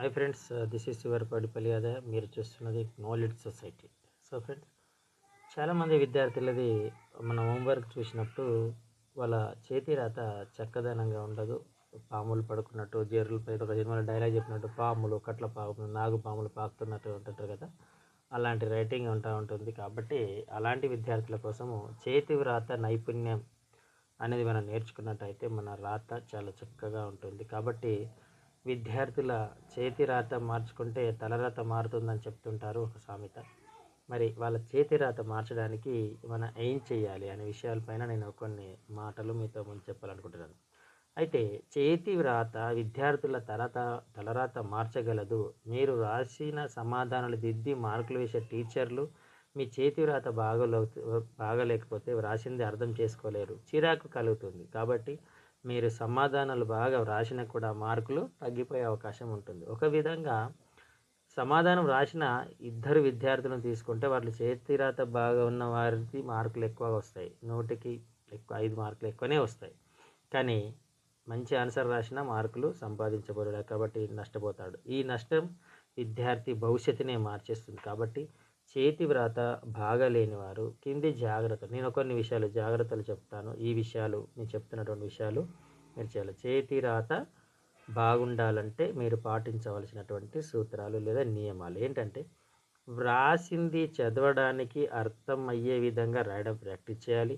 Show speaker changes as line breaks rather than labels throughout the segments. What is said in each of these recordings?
Hi friends this is your Padipalli అదే మీరు చూస్తున్నది నాలెడ్జ్ సొసైటీ సో ఫ్రెండ్స్ చాలామంది విద్యార్థులది మన హోంవర్క్ చూసినప్పుడు వాళ్ళ చేతి రాత చక్కదనంగా ఉండదు. పాములు పడుకున్నట్టు జేరులపై ఒక సినిమాలో డైలాగ్ చెప్పినట్టు పాములు కట్ల పాములు నాగు పాములు పాకుతున్నట్టు ఉంటుంటారు కదా. అలాంటి రైటింగ్ ఉంటా ఉంటుంది. కాబట్టి అలాంటి విద్యార్థుల కోసము చేతి వ్రాత నైపుణ్యం అనేది మనం నేర్చుకున్నట్టయితే మన రాత చాలా చక్కగా ఉంటుంది. కాబట్టి విద్యార్థుల చేతి రాత మార్చుకుంటే తలరాత మారుతుందని చెప్తుంటారు ఒక సామెత. మరి వాళ్ళ చేతి రాత మార్చడానికి మనం ఏం చేయాలి అనే విషయాలపైన నేను కొన్ని మాటలు మీతో ముందు చెప్పాలనుకుంటున్నాను. అయితే చేతి వ్రాత విద్యార్థుల తలత తలరాత మార్చగలదు. మీరు రాసిన సమాధానాలు దిద్ది మార్కులు వేసే టీచర్లు మీ చేతి వ్రాత బాగలో బాగలేకపోతే వ్రాసింది అర్థం చేసుకోలేరు. చిరాకు కలుగుతుంది. కాబట్టి మీరు సమాధానాలు బాగా వ్రాసినా కూడా మార్కులు తగ్గిపోయే అవకాశం ఉంటుంది. ఒక విధంగా సమాధానం రాసిన ఇద్దరు విద్యార్థులను తీసుకుంటే వాళ్ళు చేతి రాత బాగా ఉన్న వారికి మార్కులు ఎక్కువ వస్తాయి. నూటికి ఎక్కువ ఐదు మార్కులు ఎక్కువనే వస్తాయి. కానీ మంచి ఆన్సర్ రాసిన మార్కులు సంపాదించబడలేదు కాబట్టి నష్టపోతాడు. ఈ నష్టం విద్యార్థి భవిష్యత్తునే మార్చేస్తుంది. కాబట్టి చేతి వ్రాత బాగాలేని వారు కింది జాగ్రత్తలు నేను కొన్ని విషయాలు జాగ్రత్తలు చెప్తాను. ఈ విషయాలు నేను చెప్తున్నటువంటి విషయాలు మీరు చేయాలి. చేతి రాత బాగుండాలంటే మీరు పాటించవలసినటువంటి సూత్రాలు లేదా నియమాలు. ఏంటంటే వ్రాసింది చదవడానికి అర్థం అయ్యే విధంగా రాయడం ప్రాక్టీస్ చేయాలి.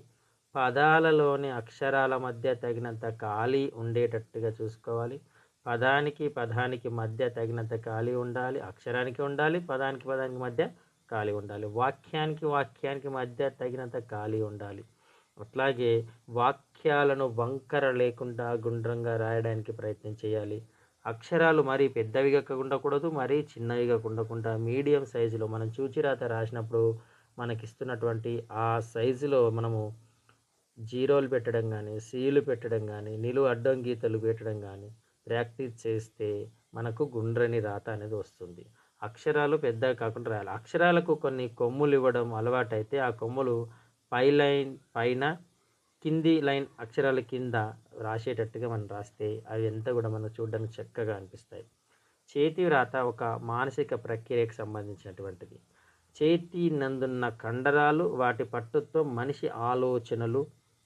పదాలలోని అక్షరాల మధ్య తగినంత ఖాళీ ఉండేటట్టుగా చూసుకోవాలి. పదానికి పదానికి మధ్య తగినంత ఖాళీ ఉండాలి. అక్షరానికి ఉండాలి. పదానికి పదానికి మధ్య ఖాళీ ఉండాలి. వాక్యానికి వాక్యానికి మధ్య తగినంత ఖాళీ ఉండాలి. అట్లాగే వాక్యాలను వంకర లేకుండా గుండ్రంగా రాయడానికి ప్రయత్నం చేయాలి. అక్షరాలు మరీ పెద్దవిగా ఉండకూడదు మరీ చిన్నవిగా ఉండకుండా మీడియం సైజులో మనం చూచిరాత రాసినప్పుడు మనకిస్తున్నటువంటి ఆ సైజులో మనము జీరోలు పెట్టడం కానీ సీలు పెట్టడం కానీ నిలువు అడ్డం గీతలు పెట్టడం కానీ ప్రాక్టీస్ చేస్తే మనకు గుండ్రని రాత అనేది వస్తుంది. అక్షరాలు పెద్దగా కాకుండా రాయాలి. అక్షరాలకు కొన్ని కొమ్ములు ఇవ్వడం అలవాటైతే ఆ కొమ్ములు పై లైన్ పైన కింది లైన్ అక్షరాల కింద రాసేటట్టుగా మనం రాస్తే అవి ఎంత కూడా మనం చూడడానికి చక్కగా అనిపిస్తాయి. చేతి వ్రాత ఒక మానసిక ప్రక్రియకు సంబంధించినటువంటిది. చేతి నందున్న కండరాలు వాటి పట్టుతో మనిషి ఆలోచనలు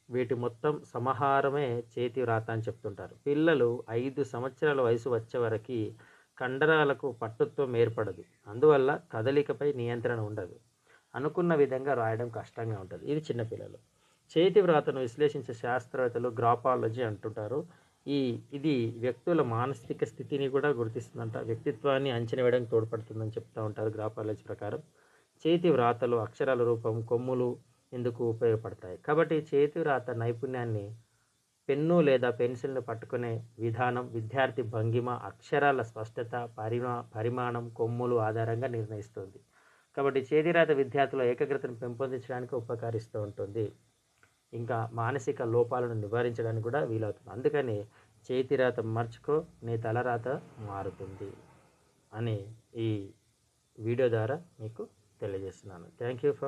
వీటి మొత్తం సమాహారమే చేతి వ్రాత అని చెప్తుంటారు. పిల్లలు ఐదు సంవత్సరాల వయసు వచ్చే వరకు కండరాలకు పట్టుత్వం ఏర్పడదు. అందువల్ల కదలికపై నియంత్రణ ఉండదు. అనుకున్న విధంగా రాయడం కష్టంగా ఉంటుంది. ఇది చిన్నపిల్లలు చేతి వ్రాతను విశ్లేషించే శాస్త్రవేత్తలు గ్రాపాలజీ అంటుంటారు. ఈ ఇది వ్యక్తుల మానసిక స్థితిని కూడా గుర్తిస్తుందంట. వ్యక్తిత్వాన్ని అంచనా వేయడానికి తోడ్పడుతుందని చెప్తూ ఉంటారు గ్రాపాలజీ ప్రకారం. చేతి వ్రాతలు అక్షరాల రూపం కొమ్ములు ఎందుకు ఉపయోగపడతాయి? కాబట్టి చేతి వ్రాత నైపుణ్యాన్ని పెన్ను లేదా పెన్సిల్ను పట్టుకునే విధానం విద్యార్థి భంగిమ అక్షరాల స్పష్టత పరిమా పరిమాణం కొమ్ములు ఆధారంగా నిర్ణయిస్తుంది. కాబట్టి చేతిరాత విద్యార్థుల ఏకాగ్రతను పెంపొందించడానికి ఉపకరిస్తూ ఉంటుంది. ఇంకా మానసిక లోపాలను నివారించడానికి కూడా వీలవుతుంది. అందుకని చేతిరాత మర్చుకో నీ తలరాత మారుతుంది అని ఈ వీడియో ద్వారా మీకు తెలియజేస్తున్నాను. Thank you for